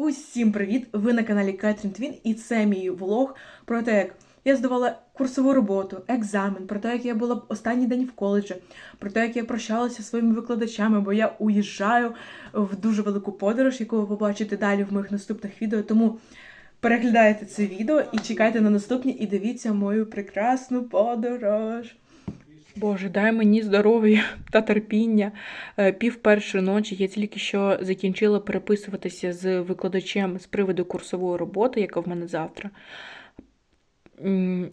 Усім привіт! Ви на каналі Катрін Твін, і це мій влог про те, як я здавала курсову роботу, екзамен, про те, як я була останній день в коледжі, про те, як я прощалася зі своїми викладачами, бо я уїжджаю в дуже велику подорож, яку ви побачите далі в моїх наступних відео. Тому переглядайте це відео і чекайте на наступні, і дивіться мою прекрасну подорож. Боже, дай мені здоров'я та терпіння. Е, Пів першої ночі я тільки що закінчила переписуватися з викладачем з приводу курсової роботи, яка в мене завтра.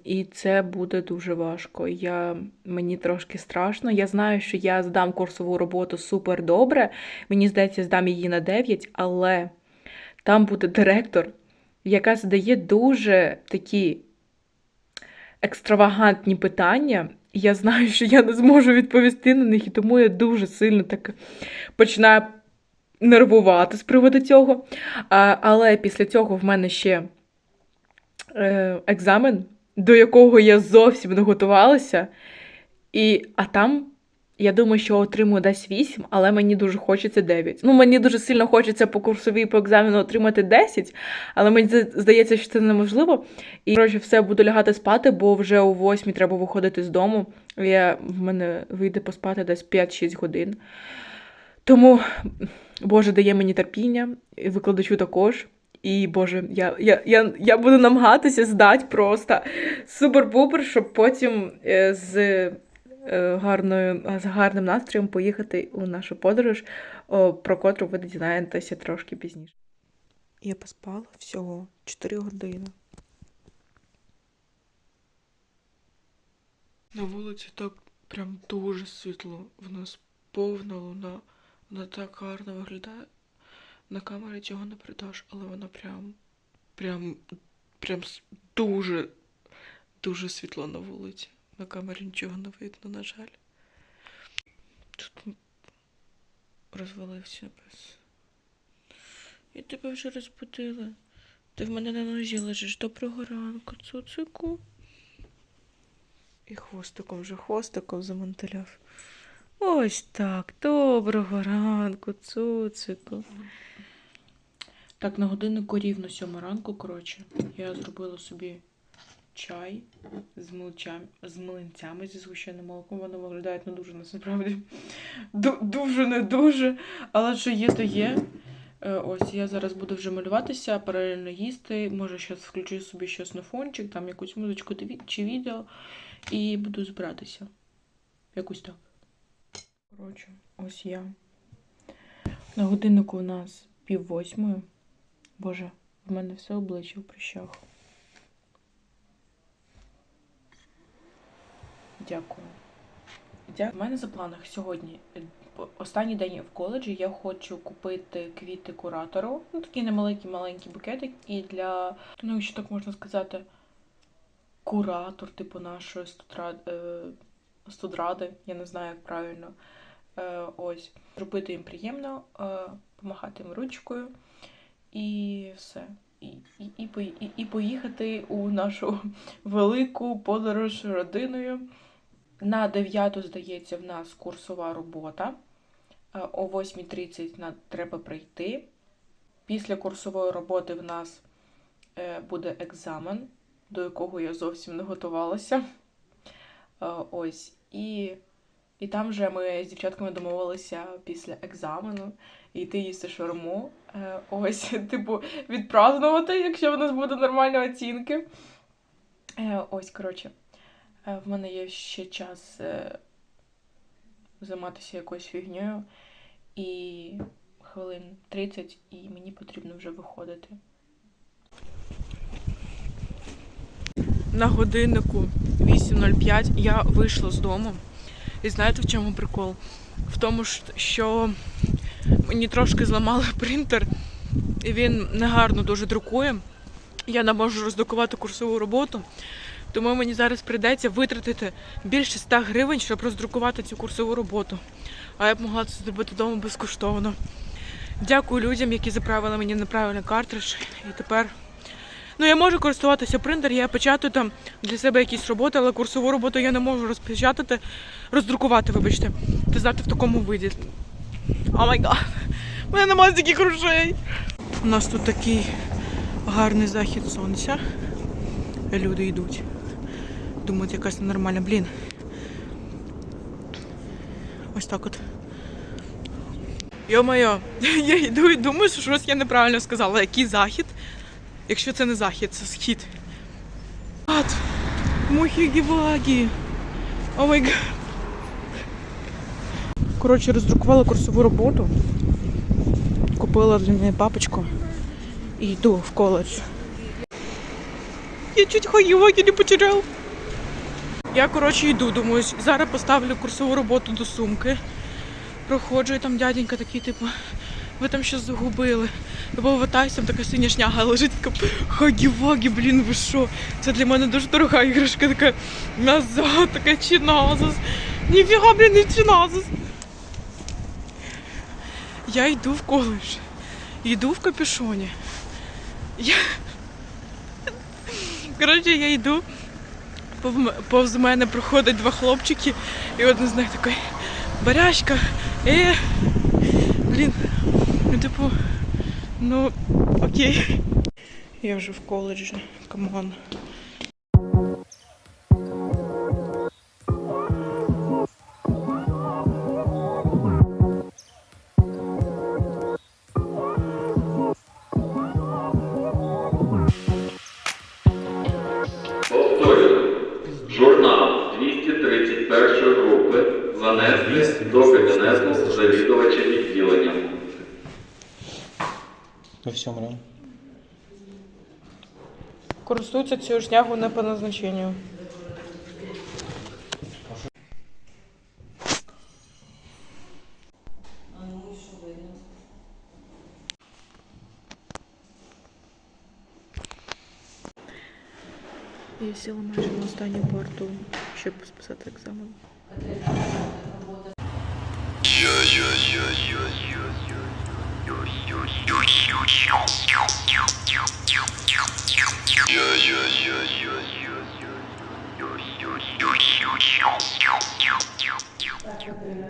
І це буде дуже важко. Я, мені трошки страшно. Я знаю, що я здам курсову роботу супер добре. Мені здається, здам її на 9, але там буде директор, яка задає дуже такі екстравагантні питання. Я знаю, що я не зможу відповісти на них, і тому я дуже сильно так починаю нервувати з приводу цього. Але після цього в мене ще е, екзамен, до якого я зовсім не готувалася. І, а там, я думаю, що отримую десь 8, але мені дуже хочеться 9. Ну, мені дуже сильно хочеться по курсовій по екзамену отримати 10, але мені здається, що це неможливо. І коротше, все буду лягати спати, бо вже о 8 треба виходити з дому. Я, в мене вийде поспати десь 5-6 годин. Тому, Боже, дає мені терпіння, і викладачу також. І Боже, я, я, я, я буду намагатися здати просто супер-пупер, щоб потім е, з, гарною, з гарним настроєм поїхати у нашу подорож, про котру ви дізнаєтеся трошки пізніше. Я поспала всього 4 години. На вулиці так прям дуже світло. В нас повна луна. Вона так гарно виглядає. На камері цього не передаш, але вона прям. Прям. Прям дуже. Дуже світло на вулиці. На камері нічого не видно, на жаль. Тут розвалився без. Я тебе вже розбудила. Ти в мене на ножі лежиш. Доброго ранку, цуцику. І хвостиком вже хвостиком замантеляв. Ось так. Доброго ранку, цуцику. Так, на годиннику рівно сьома ранку, коротше. Я зробила собі чай з, млинцям, з млинцями зі згущеним молоком. Воно виглядає не дуже насправді. Дуже не дуже. Але що є, то є. Е, Ось я зараз буду вже малюватися, паралельно їсти. Може, зараз включу собі щось на фончик, там якусь музичку чи відео, і буду збиратися. Якось так. Коротше, ось я. На годиннику у нас пів восьмої. Боже, в мене все обличчя в прищах. Дякую. Дякую. У мене за планах сьогодні е, останній день в коледжі. Я хочу купити квіти куратору. Ну, такий немаленький маленький букетик. І для, ну, якщо так можна сказати, куратор, типу нашої студради, е, студради, я не знаю, як правильно. Е, ось, зробити їм приємно, помахати їм ручкою і все. І, і, і, і поїхати у нашу велику подорож родиною. На 9, здається, в нас курсова робота. Е, О 8.30 на- треба прийти. Після курсової роботи в нас е, буде екзамен, до якого я зовсім не готувалася. Е, Ось. І, і там вже ми з дівчатками домовилися після екзамену йти їсти шаурму. Е, Ось, типу, відпразнувати, якщо в нас буде нормальні оцінки. Ось, коротше. Е, В мене є ще час е, займатися якоюсь фігньою. І хвилин 30, і мені потрібно вже виходити. На годиннику 8.05 я вийшла з дому. І знаєте, в чому прикол? В тому, що мені трошки зламали принтер, і він негарно дуже друкує. Я не можу роздрукувати курсову роботу. Тому мені зараз прийдеться витратити більше 100 гривень, щоб роздрукувати цю курсову роботу. А я б могла це зробити вдома безкоштовно. Дякую людям, які заправили мені неправильний картридж. І тепер. Ну, я можу користуватися принтер, я печатаю там для себе якісь роботи, але курсову роботу я не можу розпечатати, роздрукувати, вибачте. Ти знати в такому виді. О май гад. У мене немає стільки грошей. У нас тут такий гарний захід сонця. Люди йдуть. Думають, якась ненормальна. Блін. Ось так от. Йо-моє, я йду і думаю, що щось я неправильно сказала. Який захід? Якщо це не захід, це схід. Ат, мухі-гівагі. О май гад. Коротше, роздрукувала курсову роботу. Купила для неї папочку і йду в коледж. Я чуть хаюваки не потеряв. Я, коротше, йду, думаю, зараз поставлю курсову роботу до сумки. Проходжу, і там дяденька такий, типу, ви там щось загубили. Я повертаюся, там така синя шняга лежить, така хагі-вагі, блін, ви що? Це для мене дуже дорога іграшка, така назад, така чиназус. Ніфіга, блін, не чиназус. Я йду в коледж. Йду в капюшоні. Я... Коротше, я йду, повз мене проходять два хлопчики, і один з них такий баряшка. Е, блін, ну типу, ну окей. Я вже в коледжі, камон. По всьому району. Користуються цю шнягу не по назначенню. Я сіла майже на останню парту, щоб списати екзамен.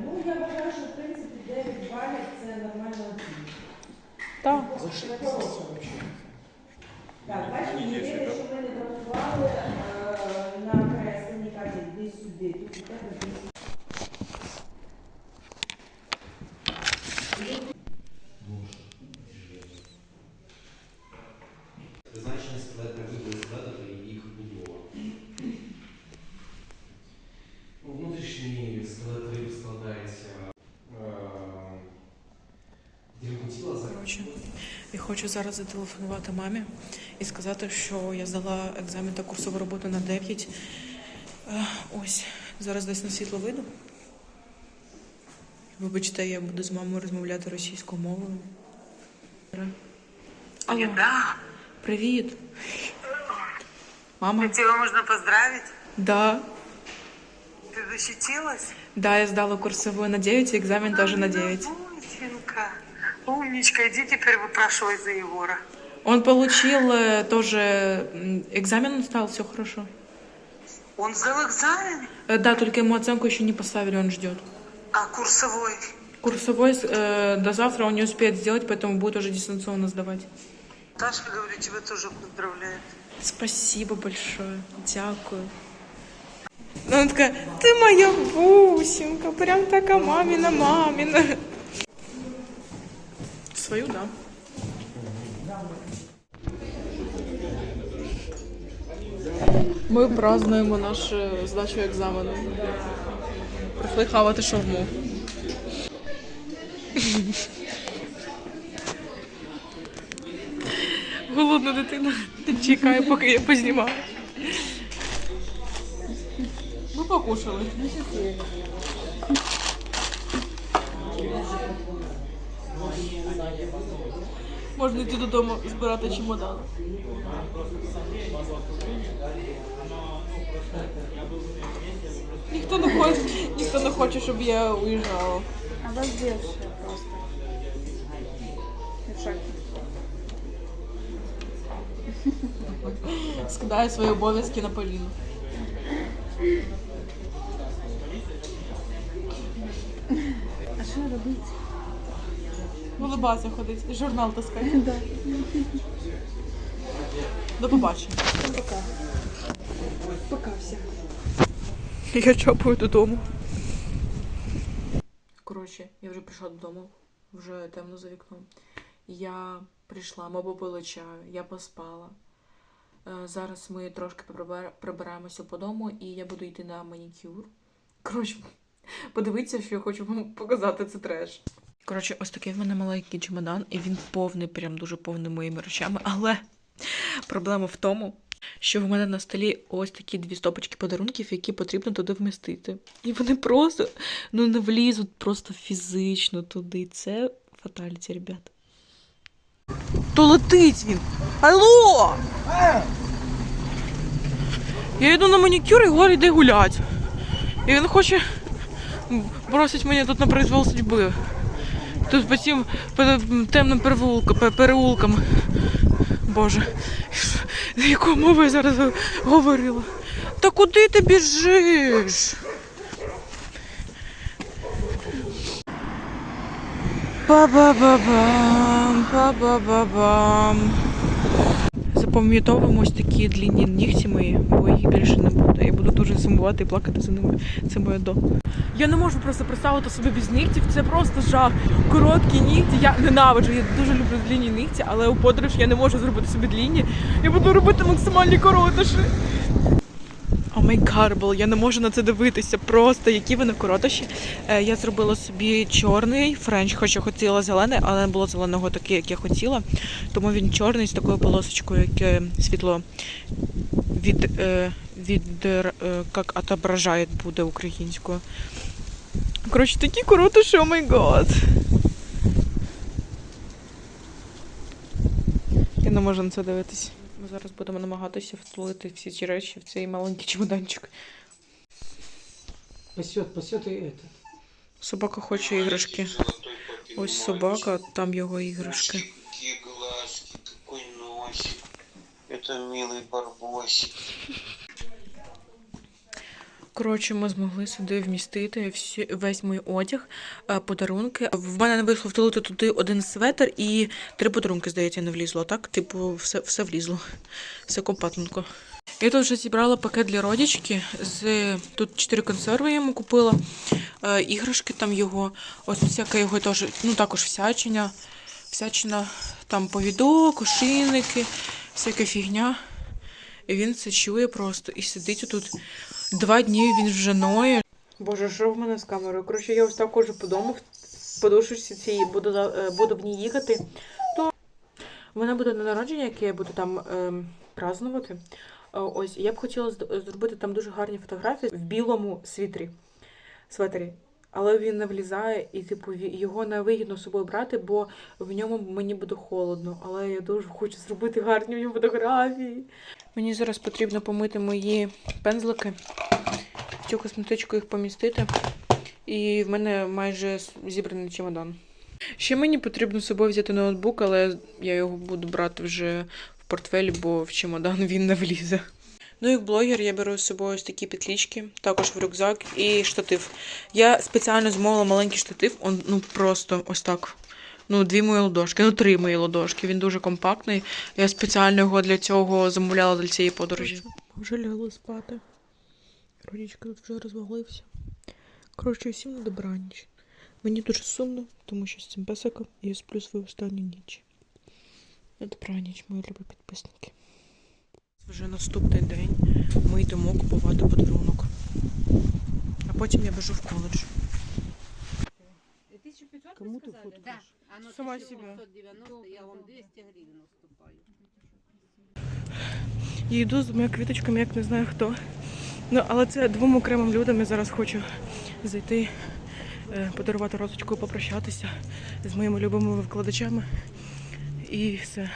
Ну, я вважаю, що в принципі 9 балів це нормальна оцінка. Так. Так, бачите, єдине, що ми не врахували е, на кресленні Катя, йди сюди, тут у тебе десь. Призначення Коротше, я хочу зараз зателефонувати мамі і сказати, що я здала екзамен та курсову роботу на 9. Е, Ось, зараз десь на світло вийду. Вибачте, я буду з мамою розмовляти російською мовою. Алло, привіт. Мама? тебя можно поздравить. Да. Ты защитилась? Да, я сдала курсовую на 9, и экзамен тоже на 9. Бусинка. Умничка, иди теперь выпрашивай за Егора. Он получил э, тоже экзамен, он сдал, все хорошо. Он сдал экзамен, Э, Да, только ему оценку еще не поставили, он ждет. а курсовой? Курсовой э, до завтра он не успеет сделать, поэтому будет уже дистанционно сдавать. Ташка, говорю, тебя тоже поздравляет. Спасибо большое. Дякую. Она такая, ты моя бусинка, прям такая мамина, мамина. Свою, да. Ми празднуємо нашу здачу екзамену. Прийшли хавати шаурму. Голодна дитина чекає, поки я познімаю. Ми покушали. Можна йти додому збирати чемодан. Ніхто не хоче, ніхто не хоче, щоб я уїжджала. Обалдевшая просто. Я в шоке. Скидаю свої обов'язки на Поліну. А що робити? Улибатися ходить, журнал таскає. Да. До побачення. Пока. Пока всем. Я чапаю додому. Коротше, я вже прийшла додому, вже темно за вікном. Я прийшла, ми попили чаю, я поспала. Е, Зараз ми трошки прибираємося по дому і я буду йти на манікюр. Коротше, подивіться, що я хочу вам показати, це треш. Коротше, ось такий в мене маленький чемодан, і він повний, прям дуже повний моїми речами. Але проблема в тому, що в мене на столі ось такі дві стопочки подарунків, які потрібно туди вмістити. І вони просто ну не влізуть просто фізично туди. Це фаталіті, ребят. То летить він. Алло! Я йду на манікюр і Гор йде гулять. І він хоче бросить мене тут на произвол судьби. Тут по цим темним переулкам. Боже, на якою мовою я зараз говорила? Та куди ти біжиш? Ба-ба-ба-бам, па-ба-ба-бам. Запам'ятовуємо ось такі длінні нігті мої, бо їх більше не буде. Я буду дуже сумувати і плакати за ними. Це моє до. Я не можу просто представити собі без нігтів. Це просто жах. Короткі нігті. Я ненавиджу. Я дуже люблю длінні нігті, але у подорож я не можу зробити собі длінні. Я буду робити максимальні коротиші. Гарбл, я не можу на це дивитися. Просто які вони коротощі. Е, я зробила собі чорний френч, хоча хотіла зелений, але не було зеленого такий, як я хотіла. Тому він чорний з такою полосочкою, яке світло від, е, від е, як отображає буде українською. Коротше, такі коротощі, о май гад. Я не можу на це дивитись. Ми зараз будемо намагатися втулити всі ці речі в цей маленький чемоданчик. Пасет, пасет и это. Собака хоче іграшки. Ось собака, там його іграшки. Какие глазки, какой носик. Это милый барбосик. Коротше, ми змогли сюди вмістити всі, весь мій одяг, е, подарунки. В мене не вийшло втулити туди один светр і три подарунки, здається, не влізло, так? Типу, все, все влізло. Все компактненько. Я тут вже зібрала пакет для родички. З... Тут чотири консерви я йому купила. Е, іграшки там його. Ось всяке його теж, ну також всячення. Всячина, там повідок, ошейники, всяка фігня. І він це чує просто і сидить тут. Два дні він вже ноє. Боже, що в мене з камерою? Коротше, я ось так ходжу по дому, в подушечці цій буду, е, буду в ній їхати. То в мене буде день народження, яке я буду там ем. Е, Ось, я б хотіла зробити там дуже гарні фотографії в білому світрі, светері. Але він не влізає, і типу його не вигідно з собою брати, бо в ньому мені буде холодно. Але я дуже хочу зробити гарні фотографії. Мені зараз потрібно помити мої пензлики, в цю косметичку їх помістити. І в мене майже зібраний чемодан. Ще мені потрібно з собою взяти ноутбук, але я його буду брати вже в портфель, бо в чемодан він не влізе. Ну, як блогер, я беру з собою такі петлічки, також в рюкзак і штатив. Я спеціально замовила маленький штатив, он ну просто ось так. Ну, дві мої ладошки, ну три мої ладошки. Він дуже компактний. Я спеціально його для цього замовляла для цієї подорожі. Вже лягли спати. Родічка тут вже розвалився. Коротше, всім на добраніч. Мені дуже сумно, тому що з цим песиком я сплю свою останню ніч. На добраніч, мої любі підписники. Вже наступний день ми йдемо купувати подарунок. А потім я біжу в коледж. 1500 Кому ты сказали? Да. Оно Сама 1790, я вам 200 гривен уступаю. Я йду з двома квіточками, як не знаю хто. Ну, але це двом окремим людям. Я зараз хочу зайти, е, подарувати розочку, попрощатися з моїми любимими викладачами. І все.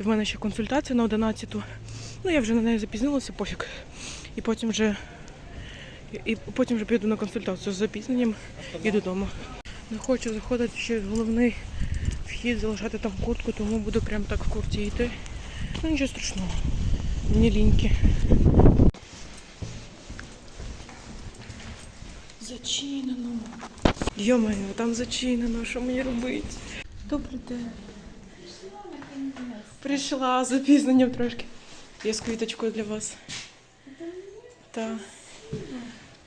І в мене ще консультація на 11. Ну, я вже на неї запізнилася, пофіг. І потім вже. І потім вже піду на консультацію з запізненням і додому. Не хочу заходити через головний вхід, залишати там куртку, тому буду прям так в курті йти. Ну нічого страшного. Мені ліньки. Зачинено. Йо-моє, там зачинено, що мені робити? Добрий день. Прийшла з запізненням трошки. Я з квіточкою для вас. Так.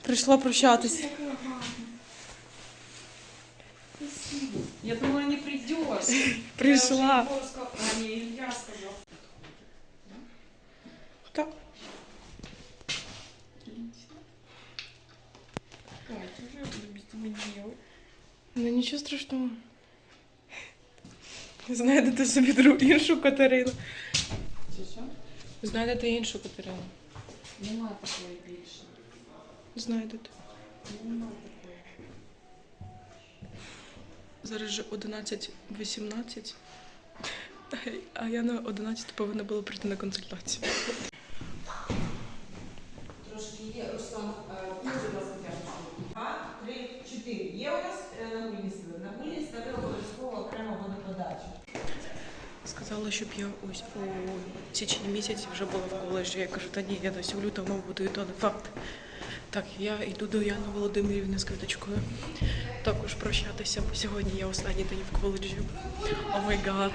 Прийшла прощатись. Я думала, не придешь. Прийшла. А, не, Илья сказал. Так. Катя, уже буду без тебя делать. Ну нічого страшного. Знайдете собі друг іншу Катерину. Знайдете іншу Катерину. Нема такої більше. Знайдете. Нема такої. Зараз же 11.18. А я на 11 повинна була прийти на консультацію. Трошки є, Руслан, е, тяжко. Два, три, чотири. Є у нас е, напильні скли. Напильні скли обов'язково окремо водоподача. Сказала, щоб я ось у січні місяці вже була в коледжі. Я кажу, та ні, я десь у лютому буду, і то не факт. Так, я йду до Яни Володимирівни з квіточкою. Також прощатися, бо сьогодні я останній день в коледжі. О май гад.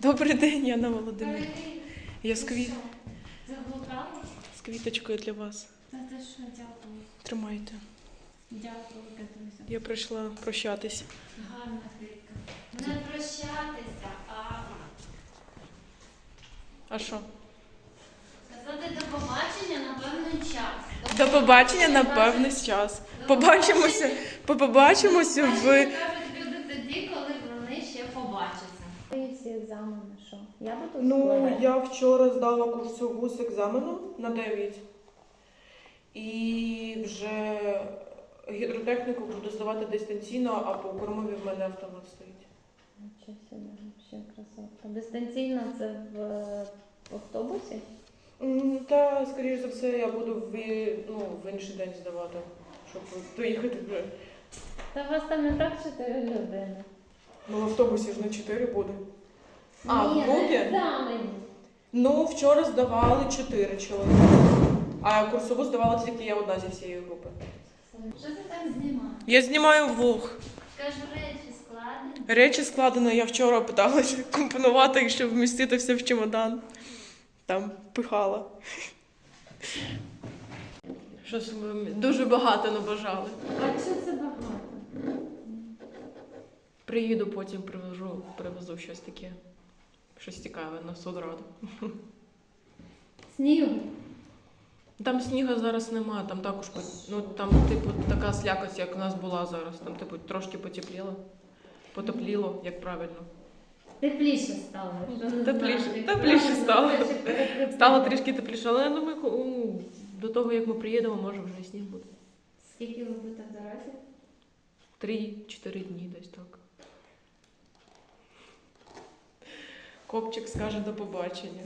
Добрий день, Яна Володимирівна. Я з, квіт... З квіточкою для вас. Тримайте. Дякую, Катруся. Я прийшла прощатись. Гарна квітка. Не прощатися, а що? сказати до побачення на певний час. До побачення на певний час. Побачимося, побачимося в. Кажуть люди тоді, коли вони ще побачаться. Ці екзамени, що? Я буду Ну, я вчора здала курсову з екзамену на 9. І вже гідротехніку буду здавати дистанційно, а по кормові в мене автомат стоїть. Нічого собі, ще красотка. Дистанційно це в е, автобусі? М, Та, скоріш за все, я буду в, ну, в інший день здавати, щоб доїхати вже. Та у вас там не так чотири людини. Ну, в автобусі ж не 4 буде. А, в Ні, групі? на екзамені. Ну, вчора здавали 4 чоловіка. А курсову здавала тільки я одна зі всієї групи. Що ти там знімаєш? Я знімаю влог. Скажу речі. Речі складено, я вчора питалася компонувати щоб вмістити все в чемодан. Там пихала. Щось ми дуже багато набажали. А що це багато? Приїду, потім привезу, привезу щось таке. Щось цікаве на судраду. Снігу. Там снігу зараз нема, там також ну там, типу, така слякость, як у нас була зараз. Там, типу, трошки потепліло. Потепліло, як правильно. Тепліше стало. Тепліше, тепліше стало. Стало трішки тепліше, але я думаю, ну, до того, як ми приїдемо, може вже і сніг буде. Скільки ви будете в дорозі? Три-чотири дні десь так. Копчик скаже до побачення.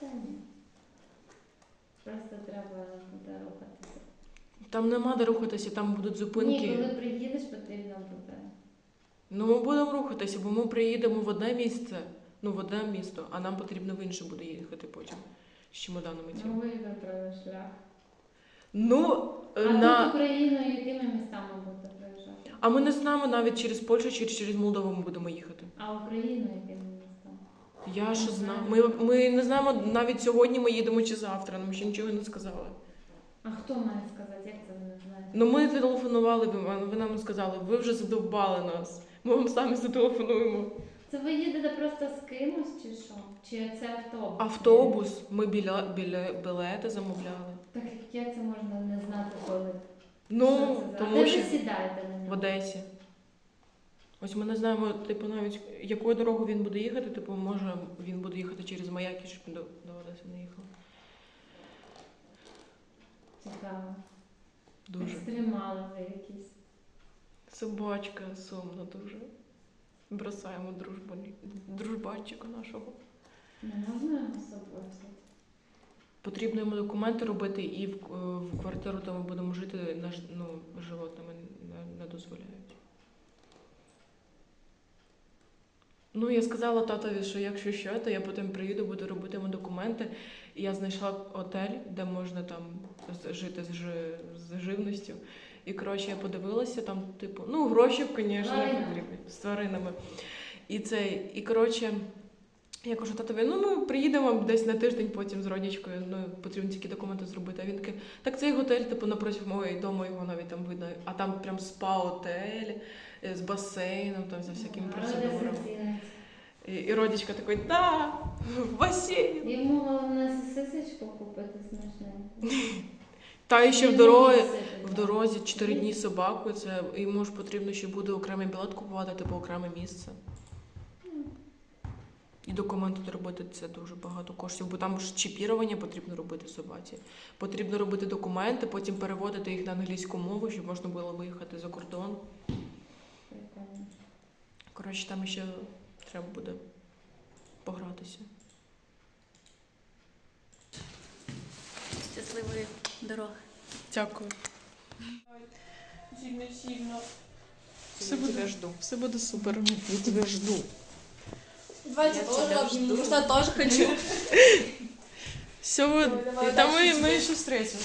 Та ні. Просто треба буде рухатися. Там нема де рухатися, там будуть зупинки. Ні, коли приїдеш, потрібно буде. Ну, ми будемо рухатися, бо ми приїдемо в одне місце, ну в одне місто, а нам потрібно в інше буде їхати потім з чемоданами Ну, цими. ви вибрали шлях. Ну, А на... тут Україною якими містами будете проїжджати? а ми не знаємо навіть через Польщу чи через Молдову ми будемо їхати. А Україною якими містами? Я ж знаю. Ми, ми не знаємо навіть сьогодні ми їдемо чи завтра, нам ще нічого не сказали. А хто має сказати, як це ви не знаєте? Ну ми телефонували, ви, ви нам сказали, ви вже задовбали нас. Ми вам самі зателефонуємо. Це ви їдете просто з кимось чи що? Чи це автобус? Автобус, ми біля, біля білети замовляли. Так як це можна не знати коли? Ну, Що це за- тому Де що ви сідаєте на в нього? Одесі. Ось ми не знаємо, типу, навіть якою дорогою він буде їхати, типу, може він буде їхати через маяки, щоб до, до Одеси не їхав. Цікаво. Дуже. Екстремали ви якісь. Собачка сумно дуже. Бросаємо дружбу, дружбанчика нашого. Не можна його з собою взяти? Потрібно йому документи робити, і в, е, в квартиру, де ми будемо жити, наш, ну, животними не, не дозволяють. Ну, я сказала татові, що якщо що, то я потім приїду, буду робити йому документи. І я знайшла готель, де можна там жити з, з живністю. І коротше, я подивилася, там, типу, ну, гроші, звісно, з тваринами. І цей, і коротше, я кажу, татові, ну ми приїдемо десь на тиждень потім з родічкою, ну потрібно тільки документи зробити. А він такий, так цей готель, типу, напротив моєї дому, його навіть там видно. А там прям спа-отель е, з басейном, там за всякими процедурами. І, і родічка такий, да, в басейн. Йому головне сосисочку купити смачненьку. Та і ще в дорозі. В дорозі 4 дні собаку, це йому ж потрібно ще буде окремий білет купувати, типу окреме місце. І документи робити це дуже багато коштів, бо там ж чіпірування потрібно робити собаці. Потрібно робити документи, потім переводити їх на англійську мову, щоб можна було виїхати за кордон. Коротше, там ще треба буде погратися. Щасливої дороги. Дякую. Сильно, сильно. Все буде, жду. Все буде супер. Я тебе жду. Давайте тоже обниму, потому что я тоже хочу. Все будет. Да мы, мы еще встретимся.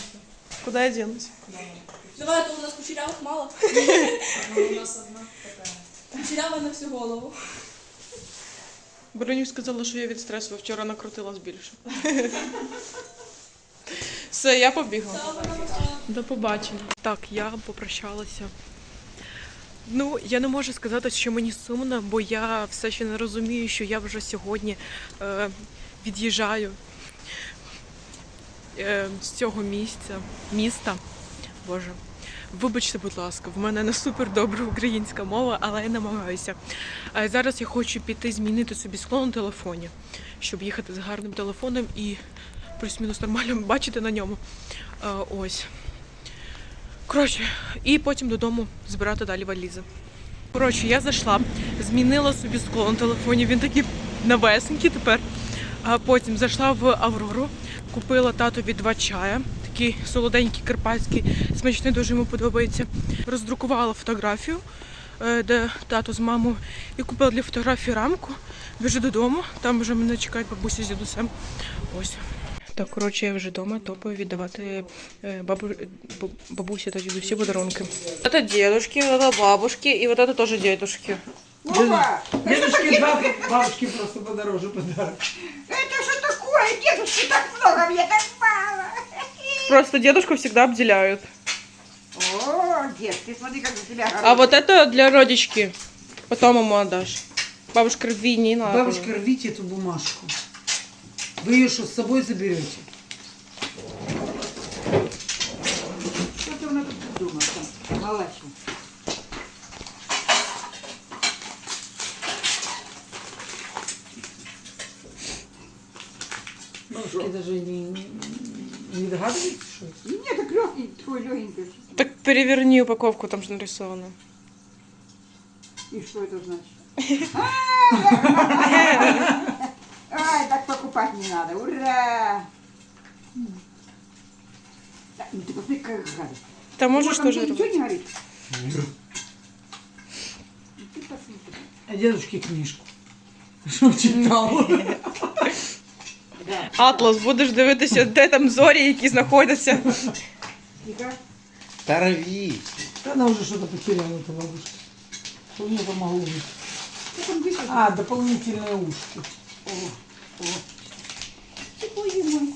Куда я денусь? Давай, а то у нас кучерявых мало. у нас одна такая. Кучерява на всю голову. Бронюк сказала, що я від стресу вчора накрутилась більше. Все, я побігла. До побачення. Так, я попрощалася. Ну, я не можу сказати, що мені сумно, бо я все ще не розумію, що я вже сьогодні е, від'їжджаю е, з цього місця, міста. Боже. Вибачте, будь ласка, в мене не супер добра українська мова, але я намагаюся. А зараз я хочу піти змінити собі скло на телефоні, щоб їхати з гарним телефоном і плюс-мінус нормально бачити на ньому. А, ось. Коротше, і потім додому збирати далі валізи. Коротше, я зайшла, змінила собі скло на телефоні, він такий навесенький тепер. А потім зайшла в Аврору, купила татові два чая, такий солоденький, карпатський, смачний, дуже йому подобається. Роздрукувала фотографію, е, де тато з мамою, і купила для фотографії рамку. Біжу додому, там вже мене чекають бабуся з дідусем. Ось. Так, коротше, я вже вдома топаю віддавати е, бабу, баб- бабусі та дідусі подарунки. Це дедушки, це бабушки, і вот это теж дедушки. Опа! Дедушке два, бабушке просто подороже подарок. Это что такое? Дедушки так много, мне так мало. Просто дедушку всегда обделяют. О, дед, ты смотри, как за тебя А вот это для родички. Потом ему отдашь. Бабушка рви не надо. Бабушка, рвите эту бумажку. Вы ее что, с собой заберете? Что ты у нас тут придумал? там, Малашу. Бабушки даже не, не догадываетесь, что это? Нет, так легкий, такой легенький. Так переверни упаковку, там же нарисовано. И что это значит? Покупать не надо. Ура! Так, ну ты посмотри, как гадость. Там можешь тоже ничего не горит? Ну ты посмотри. А дедушке книжку. Читал. Да. Атлас, будеш дивитися, де там зорі, які знаходяться. Тихо. Тарави. Она уже что-то потеряла, эта бабушка. Что мне помогло? А, дополнительные ушки. О, о. Ты, боже мой.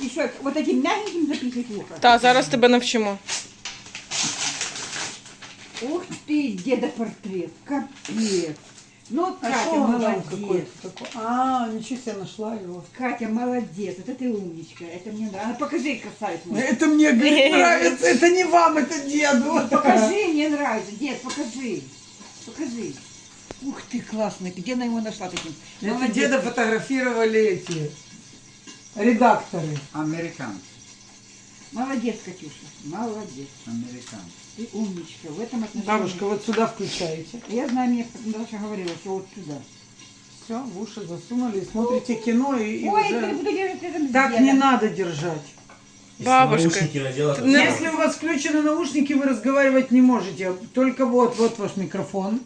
И что, вот этим мягеньким запихать в ухо? Та, зараз тебе навчимо. Ух ты, деда портрет. Капец. Ну, А Катя, что он там молодец. какой-то такой? А, ничего себе нашла его. Катя, молодец. Вот это умничка. Это мне нравится. А покажи, красавец мой. Это мне говорит, нравится, это не вам, это деду. Покажи, мне нравится. Дед, покажи. Покажи. Ух ты, классный. Где она его нашла таким? Это Молодец. деда фотографировали эти редакторы. Американцы. Молодец, Катюша. Молодец. Американцы. Ты умничка. В этом отношении. Бабушка, вот сюда включаете. Я знаю, мне Наташа говорила, что вот сюда. Все, в уши засунули, смотрите кино и, и Ой, уже... я буду держать рядом с Так дедом. не надо держать. Бабушка. Наушники надела. то. Если у вас включены наушники, вы разговаривать не можете. Только вот, вот ваш микрофон.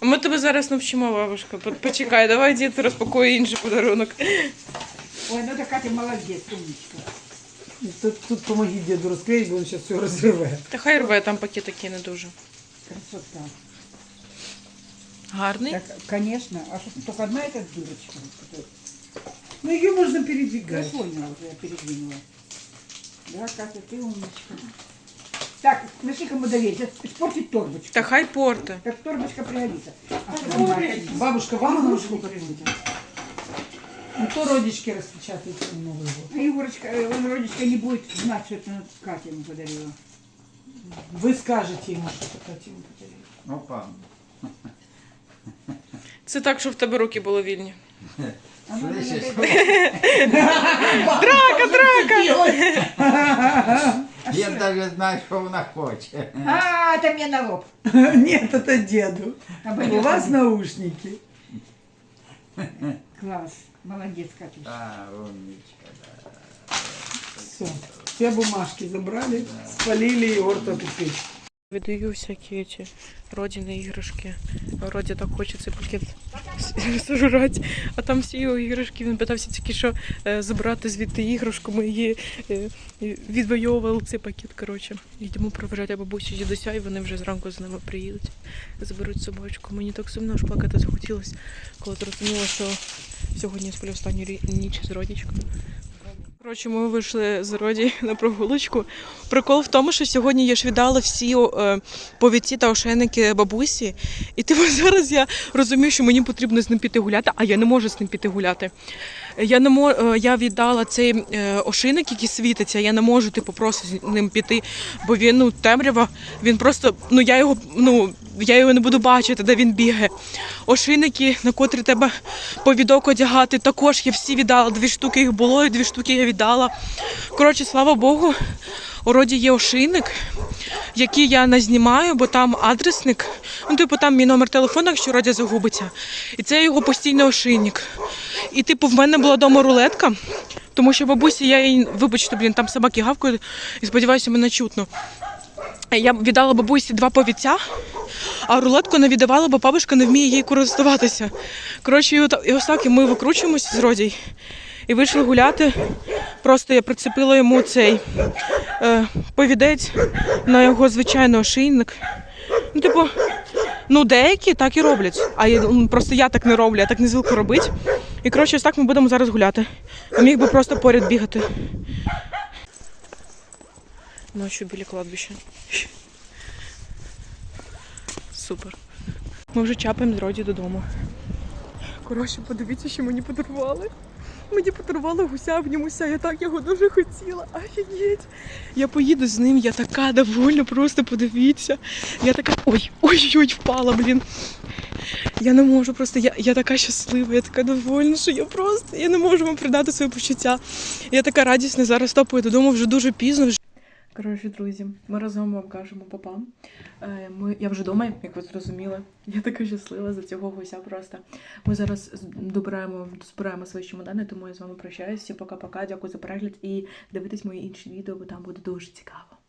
Ми тебе зараз навчимо, бабушка. По- Почекай, давай дід розпакує інший подарунок. Ой, ну это Катя молодец, умничка. Тут, тут помоги деду расклеить, бо он сейчас все разрывает. Та хай рве, там пакет такий не дуже. Красота. Гарний. Так, конечно. А что, только одна эта дырочка? Ну, ее можно Я передвигать. поняла, вот я передвинула. Да, Катя, ты умничка. Так, нашли кому доверить. Сейчас испортить торбочку. Та хай порте. Как торбочка пригодится. А что Ой, понимаете? Бабушка, вам на сколько придете? Ну, то родички распечатают на Новый год. А Егорочка, э, он родичка не будет знать, что это Катя ему подарила. Вы скажете ему, что это Катя ему подарила. Опа. Це так, щоб в тебе руки були вільні. А ну, Слышишь? Драка, драка! Я даже знаю, що вона хоче. А, это мне на лоб. Нет, это деду. Обойдёт У вас один. наушники. Класс. Молодец, Катюша. А, умничка, да. Все. Все бумажки забрали, спалили и орто печь. Віддаю всякі ці родини іграшки. Роді так хоче цей пакет сожрати. А там всі його іграшки. Він питався тільки що забрати звідти іграшку. Ми її відвоювали цей пакет. Коротше, йдемо проважати бабусю з дідуся, і вони вже зранку з ними приїдуть. Заберуть собачку. Мені так сумно аж плакати захотілося, коли зрозуміла, що сьогодні я сплю останню ніч з родічкою. Коротше, ми вийшли з Роді на прогулочку. Прикол в тому, що сьогодні я ж віддала всі е, повідці та ошейники бабусі. І типу зараз я розумію, що мені потрібно з ним піти гуляти, а я не можу з ним піти гуляти. Я не мо, е, я віддала цей е, ошейник, який світиться. Я не можу типу просто з ним піти, бо він ну темрява. Він просто ну я його ну я його не буду бачити, де він бігає. Ошейники, на котрі треба повідок одягати, також я всі віддала. Дві штуки їх було, і дві штуки я віддала. Коротше, слава Богу, у роді є ошейник, який я не знімаю, бо там адресник. Ну, типу, там мій номер телефону, якщо Родя загубиться. І це його постійний ошейник. І, типу, в мене була вдома рулетка, тому що бабусі, я їй, вибачте, блін, там собаки гавкають, і сподіваюся, мене чутно. Я віддала бабусі два повіця, а рулетку не віддавала, бо бабушка не вміє їй користуватися. Коротше, і, ось так і ми викручуємося з Родій. І вийшли гуляти. Просто я прицепила йому цей е, повідець на його звичайний ошейник. Ну, типу, ну деякі так і роблять. А я, ну, просто я так не роблю, я так не звикла робити. І коротше, ось так ми будемо зараз гуляти. Міг би просто поряд бігати. Ночі біля кладбища. Супер. Ми вже чапаємо з Роді додому. Коротше, подивіться, що мені подарували. Мені подарували гуся в ньомуся, я так його дуже хотіла. Офігеть. Я поїду з ним, я така довольна, просто подивіться. Я така. Ой, ой, ой, впала, блін. Я не можу просто, я, я така щаслива, я така довольна, що я просто я не можу вам передати своє почуття. Я така радісна, зараз топаю додому вже дуже пізно. Вже. Коротше, друзі, ми разом вам кажемо папа. Е, Ми, я вже вдома, як ви зрозуміли. Я така щаслива за цього гуся просто. Ми зараз добираємо, збираємо свої чемодани, тому я з вами прощаюся. Пока-пока. Дякую за перегляд і дивитесь мої інші відео, бо там буде дуже цікаво.